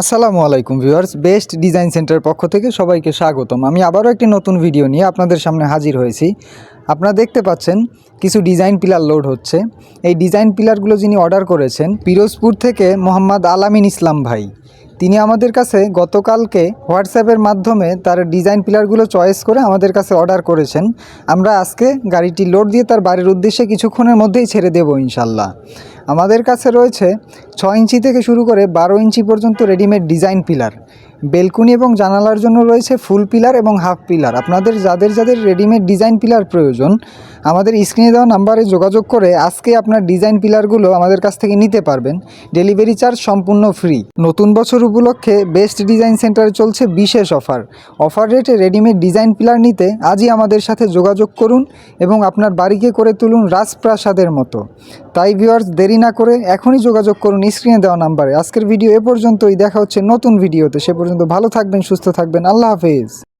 আসসালামু আলাইকুম viewers, best design centre পক্ষ থেকে সবাইকে স্বাগতম। আমি আবারও একটি নতুন ভিডিও নিয়ে আপনাদের সামনে হাজির হয়েছি। আপনারা দেখতে পাচ্ছেন কিছু ডিজাইন পিলার লোড হচ্ছে। এই ডিজাইন পিলারগুলো যিনি অর্ডার করেছেন, পিরোজপুর থেকে মোহাম্মদ আলামিন ইসলাম ভাই। তিনি আমাদের কাছে গতকালকে হোয়াটসঅ্যাপের মাধ্যমে তার ডিজাইন পিলারগুলো চয়েস করে আমাদের কাছে অর্ডার করেছেন। আমরা আজকে গাড়িটি লোড দিয়ে তার বাড়ির উদ্দেশ্যে কিছুক্ষণের মধ্যেই ছেড়ে দেবো ইনশাল্লাহ। আমাদের কাছে রয়েছে ছ ইঞ্চি থেকে শুরু করে বারো ইঞ্চি পর্যন্ত রেডিমেড ডিজাইন পিলার বেলকুনি এবং জানালার জন্য রয়েছে ফুল পিলার এবং হাফ পিলার আপনাদের যাদের যাদের রেডিমেড ডিজাইন পিলার প্রয়োজন, আমাদের স্ক্রিনে দেওয়া নাম্বারে যোগাযোগ করে আজকে আপনার ডিজাইন পিলারগুলো আমাদের কাছ থেকে নিতে পারবেন। ডেলিভারি চার্জ সম্পূর্ণ ফ্রি নতুন বছর উপলক্ষে বেস্ট ডিজাইন সেন্টারে চলছে বিশেষ অফার অফার রেটে রেডিমেড ডিজাইন পিলার নিতে আজই আমাদের সাথে যোগাযোগ করুন এবং আপনার বাড়িকে করে তুলুন রাজপ্রাসাদের মতো। তাই ভিউয়ার্স দেরি না করে এখনই যোগাযোগ করুন স্ক্রিনে দেওয়া নাম্বারে। আজকের ভিডিও এ পর্যন্তই। দেখা হচ্ছে নতুন ভিডিওতে। সে পর্যন্ত ভালো থাকবেন, সুস্থ থাকবেন। আল্লাহ হাফেজ।